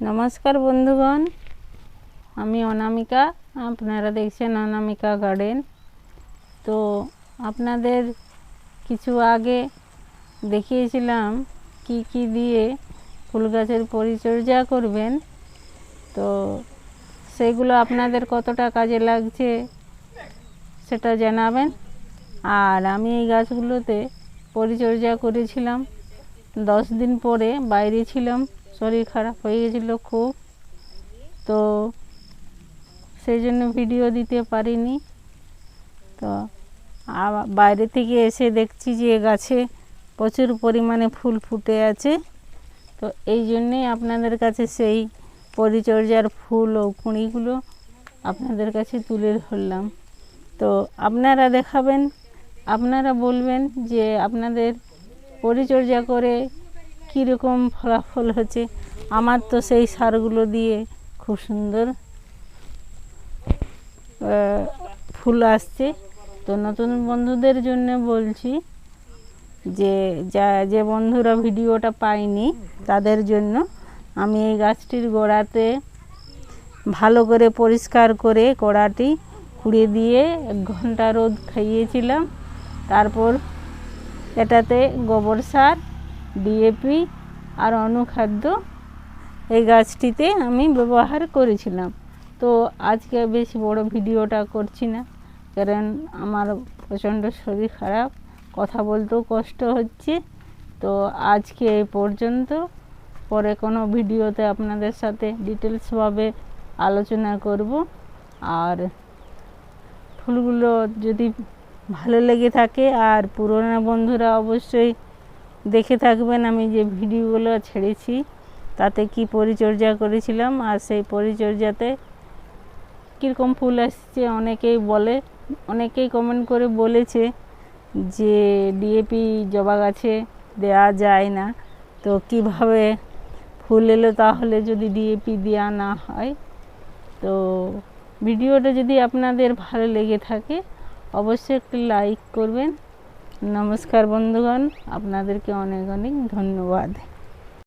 নমস্কার বন্ধুগণ, আমি অনামিকা, আপনারা দেখছেন অনামিকা গার্ডেন। তো আপনাদের কিছু আগে দেখিয়েছিলাম কি কি দিয়ে ফুল গাছের পরিচর্যা করবেন। তো সেগুলো আপনাদের কতটা কাজে লাগছে সেটা জানাবেন। আর আমি এই গাছগুলোতে পরিচর্যা করেছিলাম, দশ দিন পরে বাইরে ছিলাম। শরীর খারাপ হয়ে গেছিল খুব। তো সেই জন্য ভিডিও দিতে পারিনি। তো বাইরে থেকে এসে দেখছি যে গাছে প্রচুর পরিমাণে ফুল ফুটে আছে। তো এই জন্যেই আপনাদের কাছে সেই পরিচর্যার ফুল ও কুঁড়িগুলো আপনাদের কাছে তুলে ধরলাম। তো আপনারা দেখাবেন, আপনারা বলবেন যে আপনাদের পরিচর্যা করে কীরকম ফলাফল হচ্ছে আমার তো সেই সারগুলো দিয়ে খুব সুন্দর ফুল আসছে। তো নতুন বন্ধুদের জন্য বলছি যে, যা, যে বন্ধুরা ভিডিওটা পায়নি, তাদের জন্য আমি এই গাছটির গোড়াতে ভালো করে পরিষ্কার করে গোড়াটি খুঁড়ে দিয়ে এক ঘণ্টা রোদ খাইয়েছিলাম। তারপর এটাতে গোবর সার ডিএপি আর অনুখাদ্য এই গাছটিতে আমি ব্যবহার করেছিলাম। তো আজকে বেশি বড় ভিডিওটা করছি না, কারণ আমার প্রচণ্ড শরীর খারাপ, কথা বলতেও কষ্ট হচ্ছে। তো আজকে এই পর্যন্ত, পরে কোনো ভিডিওতে আপনাদের সাথে ডিটেলসভাবে আলোচনা করব। আর ফুলগুলো যদি ভালো লেগে থাকে, আর পুরোনো বন্ধুরা অবশ্যই দেখে থাকবেন আমি যে ভিডিওগুলো ছেড়েছি, তাতে কি পরিচর্যা করেছিলাম আর সেই পরিচর্যাতে কীরকম ফুল আসছে অনেকেই বলে, অনেকেই কমেন্ট করে বলেছে যে ডিএপি জবা গাছে দেওয়া যায় না। তো কীভাবে ফুল এলো তাহলে যদি ডিএপি দেওয়া না হয়? তো ভিডিওটা যদি আপনাদের ভালো লেগে থাকে, অবশ্যই একটি লাইক করবেন। নমস্কার বন্ধুগণ আপনাদেরকে অনেক অনেক ধন্যবাদ।